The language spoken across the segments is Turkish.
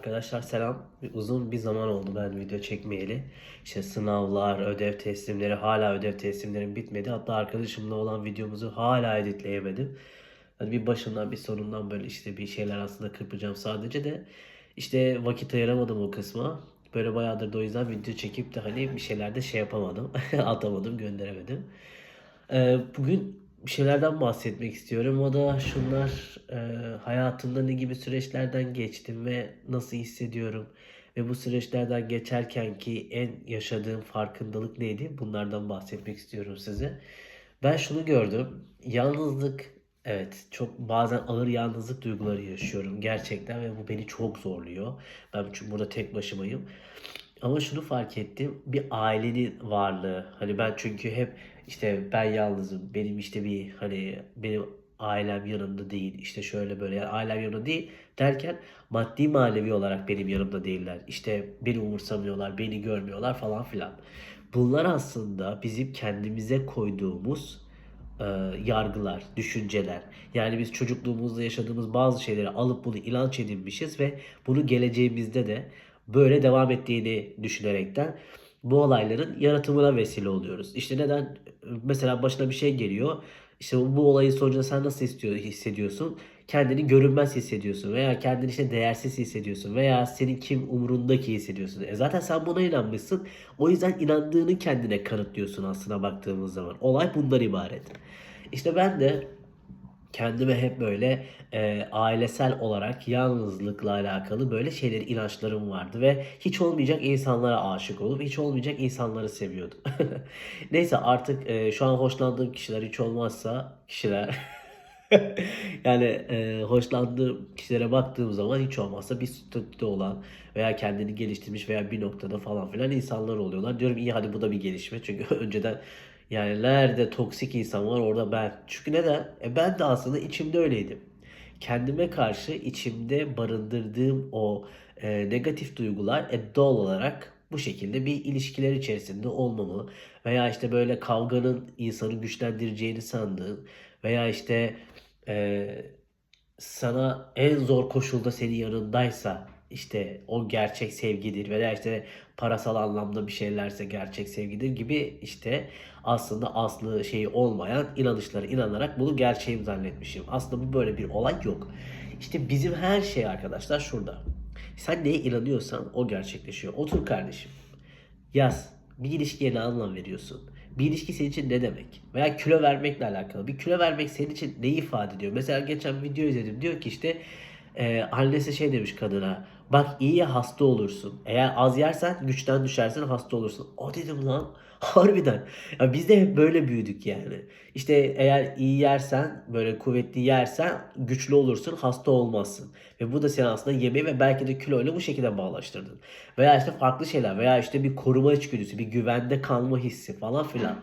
Arkadaşlar selam. Uzun bir zaman oldu ben video çekmeyeli. İşte sınavlar, ödev teslimleri, hala ödev teslimlerim bitmedi. Hatta arkadaşımla olan videomuzu hala editleyemedim. Hani bir başından bir sonundan böyle işte bir şeyler aslında kırpacağım sadece de işte vakit ayıramadım o kısma. Böyle bayağıdır da o yüzden video çekip de hani bir şeyler de şey yapamadım. Atamadım, gönderemedim. Ee, bugün bir şeylerden bahsetmek istiyorum. O da şunlar e, hayatımda ne gibi süreçlerden geçtim ve nasıl hissediyorum. Ve bu süreçlerden geçerken ki en yaşadığım farkındalık neydi? Bunlardan bahsetmek istiyorum size. Ben şunu gördüm. Yalnızlık evet çok bazen ağır yalnızlık duyguları yaşıyorum gerçekten ve bu beni çok zorluyor. Ben çünkü burada tek başımayım. Ama şunu fark ettim. Bir ailenin varlığı. Hani ben çünkü hep işte ben yalnızım. Benim işte bir hani benim ailem yanımda değil. İşte şöyle böyle yani ailem yanımda değil derken maddi manevi olarak benim yanımda değiller. İşte beni umursamıyorlar, beni görmüyorlar falan filan. Bunlar aslında bizim kendimize koyduğumuz e, yargılar, düşünceler. Yani biz çocukluğumuzda yaşadığımız bazı şeyleri alıp bunu inanç edinmişiz ve bunu geleceğimizde de böyle devam ettiğini düşünerekten bu olayların yaratımına vesile oluyoruz. İşte neden mesela başına bir şey geliyor. İşte bu olayın sonucunda sen nasıl istiyor, hissediyorsun? Kendini görünmez hissediyorsun veya kendini işte değersiz hissediyorsun veya senin kim umurundaki hissediyorsun. E zaten sen buna inanmışsın. O yüzden inandığını kendine kanıtlıyorsun aslına baktığımız zaman. Olay bundan ibaret. İşte ben de kendime hep böyle e, ailesel olarak yalnızlıkla alakalı böyle şeyler inançlarım vardı ve hiç olmayacak insanlara aşık olup hiç olmayacak insanları seviyordum. Neyse artık e, şu an hoşlandığım kişiler hiç olmazsa kişiler yani e, hoşlandığım kişilere baktığım zaman hiç olmazsa bir statüde olan veya kendini geliştirmiş veya bir noktada falan filan insanlar oluyorlar. Diyorum iyi hadi bu da bir gelişme. Çünkü önceden yani nerede toksik insan var orada ben. Çünkü neden? E ben de aslında içimde öyleydim. Kendime karşı içimde barındırdığım o e, negatif duygular e, doğal olarak bu şekilde bir ilişkiler içerisinde olmamı veya işte böyle kavganın insanı güçlendireceğini sandığın veya işte e, sana en zor koşulda senin yanındaysa işte o gerçek sevgidir veya işte parasal anlamda bir şeylerse gerçek sevgidir gibi işte aslında aslı şeyi olmayan inanışlara inanarak bunu gerçeğim zannetmişim. Aslında bu böyle bir olay yok. İşte bizim her şey arkadaşlar şurada. Sen neye inanıyorsan o gerçekleşiyor. Otur kardeşim. Yaz. Bir ilişkiye ne anlam veriyorsun? Bir ilişki senin için ne demek? Veya kilo vermekle alakalı. Bir kilo vermek senin için ne ifade ediyor? Mesela geçen bir video izledim. Diyor ki işte e, annesi şey demiş kadına. Bak iyi hasta olursun. Eğer az yersen güçten düşersin hasta olursun. O dedim lan. Harbiden. Ya biz de hep böyle büyüdük yani. İşte eğer iyi yersen, böyle kuvvetli yersen güçlü olursun, hasta olmazsın. Ve bu da seni aslında yemeği ve belki de kiloyla bu şekilde bağlaştırdın. Veya işte farklı şeyler veya işte bir koruma içgüdüsü, bir güvende kalma hissi falan filan.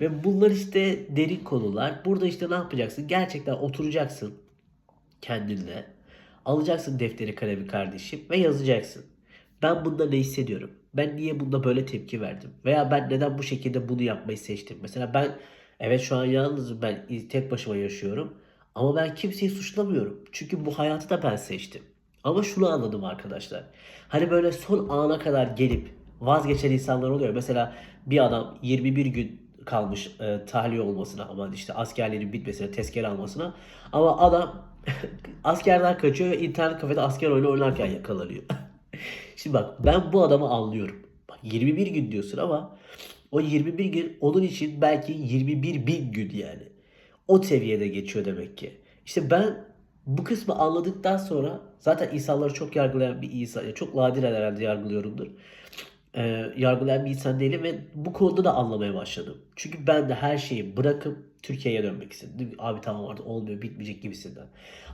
Ve bunlar işte derin konular. Burada işte ne yapacaksın? Gerçekten oturacaksın kendinle. Alacaksın defteri kalemi kardeşim ve yazacaksın. Ben bunda ne hissediyorum? Ben niye bunda böyle tepki verdim? Veya ben neden bu şekilde bunu yapmayı seçtim? Mesela ben evet şu an yalnızım ben tek başıma yaşıyorum. Ama ben kimseyi suçlamıyorum. Çünkü bu hayatı da ben seçtim. Ama şunu anladım arkadaşlar. Hani böyle son ana kadar gelip vazgeçen insanlar oluyor. Mesela bir adam 21 gün kalmış e, tahliye olmasına ama işte askerlerin bitmesine, tezkere almasına. Ama adam askerden kaçıyor ve internet kafede asker oyunu oynarken yakalanıyor. Şimdi bak ben bu adamı anlıyorum. Bak 21 gün diyorsun ama o 21 gün onun için belki 21 bin gün yani. O seviyede geçiyor demek ki. İşte ben bu kısmı anladıktan sonra zaten insanları çok yargılayan bir insan, çok nadiren herhalde yargılıyorumdur. Ee, yargılayan bir insan değilim ve bu konuda da anlamaya başladım. Çünkü ben de her şeyi bırakıp Türkiye'ye dönmek istedim. Abi tamam artık olmuyor bitmeyecek gibisinden.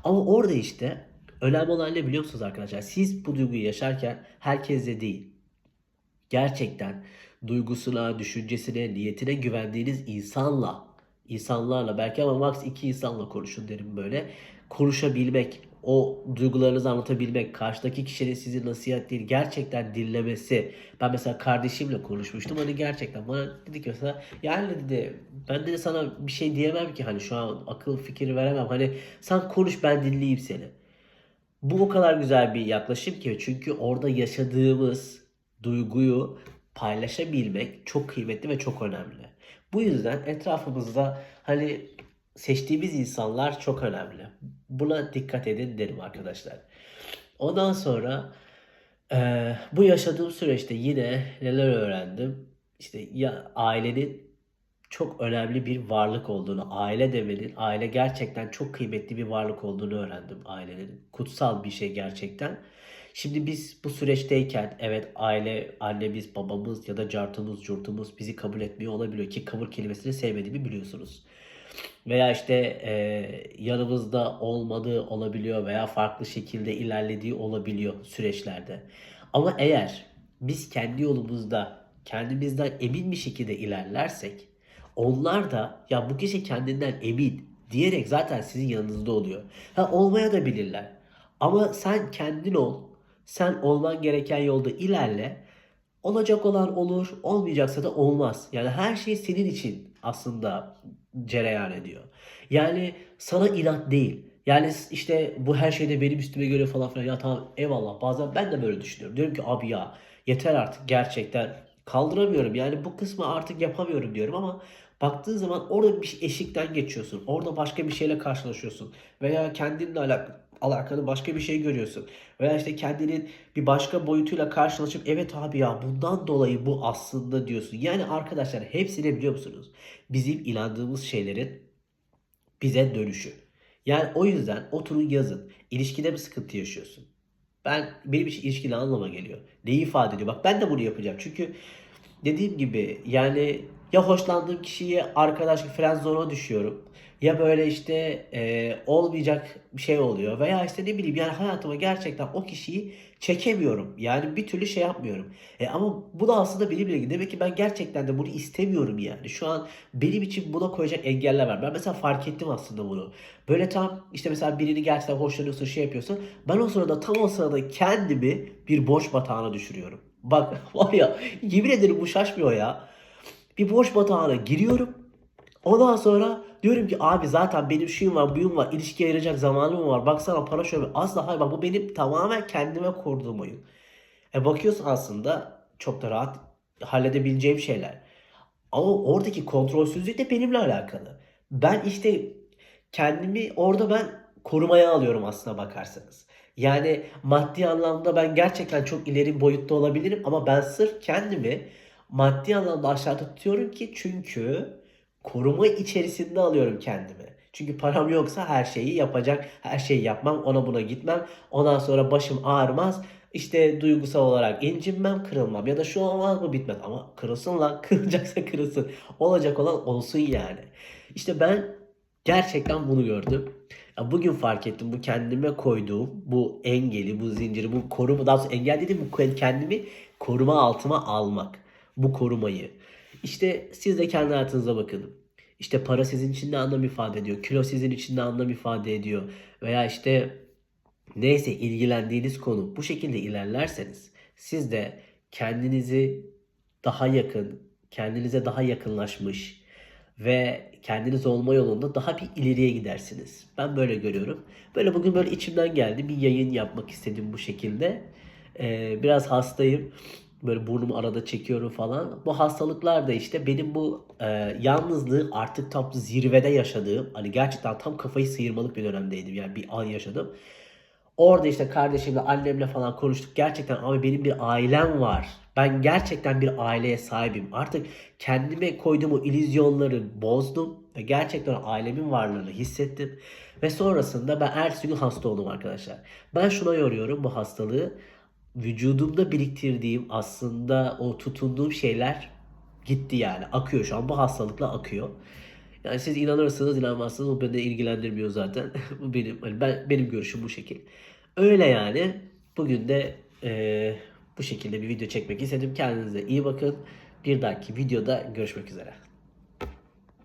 Ama orada işte önemli olan ne biliyor musunuz arkadaşlar? Siz bu duyguyu yaşarken herkese değil. Gerçekten duygusuna, düşüncesine, niyetine güvendiğiniz insanla, insanlarla belki ama max iki insanla konuşun derim böyle. Konuşabilmek, o duygularınızı anlatabilmek, karşıdaki kişinin sizi nasihat değil gerçekten dinlemesi. Ben mesela kardeşimle konuşmuştum. Hani gerçekten bana dedi ki mesela yani dedi ben de sana bir şey diyemem ki hani şu an akıl fikir veremem. Hani sen konuş ben dinleyeyim seni. Bu o kadar güzel bir yaklaşım ki çünkü orada yaşadığımız duyguyu paylaşabilmek çok kıymetli ve çok önemli. Bu yüzden etrafımızda hani seçtiğimiz insanlar çok önemli. Buna dikkat edin derim arkadaşlar. Ondan sonra eee, bu yaşadığım süreçte yine neler öğrendim? İşte ya ailenin çok önemli bir varlık olduğunu, aile demenin, aile gerçekten çok kıymetli bir varlık olduğunu öğrendim ailenin. Kutsal bir şey gerçekten. Şimdi biz bu süreçteyken evet aile, annemiz, babamız ya da cartımız, curtumuz bizi kabul etmiyor olabiliyor ki kabul kelimesini sevmediğimi biliyorsunuz. Veya işte e, yanımızda olmadığı olabiliyor veya farklı şekilde ilerlediği olabiliyor süreçlerde. Ama eğer biz kendi yolumuzda kendimizden emin bir şekilde ilerlersek onlar da ya bu kişi kendinden emin diyerek zaten sizin yanınızda oluyor. Ha olmaya da bilirler. Ama sen kendin ol. Sen olman gereken yolda ilerle. Olacak olan olur, olmayacaksa da olmaz. Yani her şey senin için aslında cereyan ediyor. Yani sana inat değil. Yani işte bu her şeyde benim üstüme göre falan filan. Ya tamam eyvallah bazen ben de böyle düşünüyorum. Diyorum ki abi ya yeter artık gerçekten kaldıramıyorum. Yani bu kısmı artık yapamıyorum diyorum ama baktığın zaman orada bir eşikten geçiyorsun. Orada başka bir şeyle karşılaşıyorsun. Veya kendinle alakalı alakalı başka bir şey görüyorsun. Veya işte kendinin bir başka boyutuyla karşılaşıp evet abi ya bundan dolayı bu aslında diyorsun. Yani arkadaşlar hepsini biliyor musunuz? Bizim inandığımız şeylerin bize dönüşü. Yani o yüzden oturun yazın. İlişkide bir sıkıntı yaşıyorsun. Ben benim için ilişki ne anlama geliyor? Neyi ifade ediyor? Bak ben de bunu yapacağım. Çünkü dediğim gibi yani ya hoşlandığım kişiye arkadaşlık friendzone'a düşüyorum. Ya böyle işte e, olmayacak bir şey oluyor. Veya işte ne bileyim yani hayatıma gerçekten o kişiyi çekemiyorum. Yani bir türlü şey yapmıyorum. E, ama bu da aslında benimle ilgili. Demek ki ben gerçekten de bunu istemiyorum yani. Şu an benim için buna koyacak engeller var. Ben mesela fark ettim aslında bunu. Böyle tam işte mesela birini gerçekten hoşlanıyorsun şey yapıyorsun. Ben o sırada tam o sırada kendimi bir boş batağına düşürüyorum. Bak var ya yemin ederim bu şaşmıyor ya. Bir boş batağına giriyorum. Ondan sonra diyorum ki abi zaten benim şuyum var buyum var ilişkiye ayıracak zamanım var. Baksana para şöyle asla hayır bak bu benim tamamen kendime kurduğum oyun. E bakıyorsun aslında çok da rahat halledebileceğim şeyler. Ama oradaki kontrolsüzlük de benimle alakalı. Ben işte kendimi orada ben korumaya alıyorum aslına bakarsanız. Yani maddi anlamda ben gerçekten çok ileri boyutta olabilirim ama ben sırf kendimi maddi anlamda aşağıda tutuyorum ki çünkü koruma içerisinde alıyorum kendimi. Çünkü param yoksa her şeyi yapacak, her şeyi yapmam, ona buna gitmem. Ondan sonra başım ağrımaz. İşte duygusal olarak incinmem, kırılmam. Ya da şu olmaz mı bitmez. Ama kırılsın lan, kırılacaksa kırılsın. Olacak olan olsun yani. İşte ben gerçekten bunu gördüm. Ya bugün fark ettim bu kendime koyduğum bu engeli, bu zinciri, bu koruma, daha doğrusu engel dediğim bu kendimi koruma altıma almak. Bu korumayı. İşte siz de kendi hayatınıza bakın. İşte para sizin için ne anlam ifade ediyor? Kilo sizin için ne anlam ifade ediyor? Veya işte neyse ilgilendiğiniz konu bu şekilde ilerlerseniz siz de kendinizi daha yakın, kendinize daha yakınlaşmış ve kendiniz olma yolunda daha bir ileriye gidersiniz. Ben böyle görüyorum. Böyle bugün böyle içimden geldi. Bir yayın yapmak istedim bu şekilde. Ee, biraz hastayım. Böyle burnumu arada çekiyorum falan. Bu hastalıklar da işte benim bu e, yalnızlığı artık tam zirvede yaşadığım, hani gerçekten tam kafayı sıyırmalık bir dönemdeydim. Yani bir an yaşadım. Orada işte kardeşimle, annemle falan konuştuk. Gerçekten abi benim bir ailem var. Ben gerçekten bir aileye sahibim. Artık kendime koyduğum o illüzyonları bozdum ve gerçekten ailemin varlığını hissettim. Ve sonrasında ben ertesi gün hasta oldum arkadaşlar. Ben şuna yoruyorum bu hastalığı. Vücudumda biriktirdiğim aslında o tutunduğum şeyler gitti yani. Akıyor şu an bu hastalıkla akıyor. Yani siz inanırsınız inanmazsınız o beni ilgilendirmiyor zaten. bu benim hani ben benim görüşüm bu şekil. Öyle yani. Bugün de eee, bu şekilde bir video çekmek istedim. Kendinize iyi bakın. Bir dahaki videoda görüşmek üzere.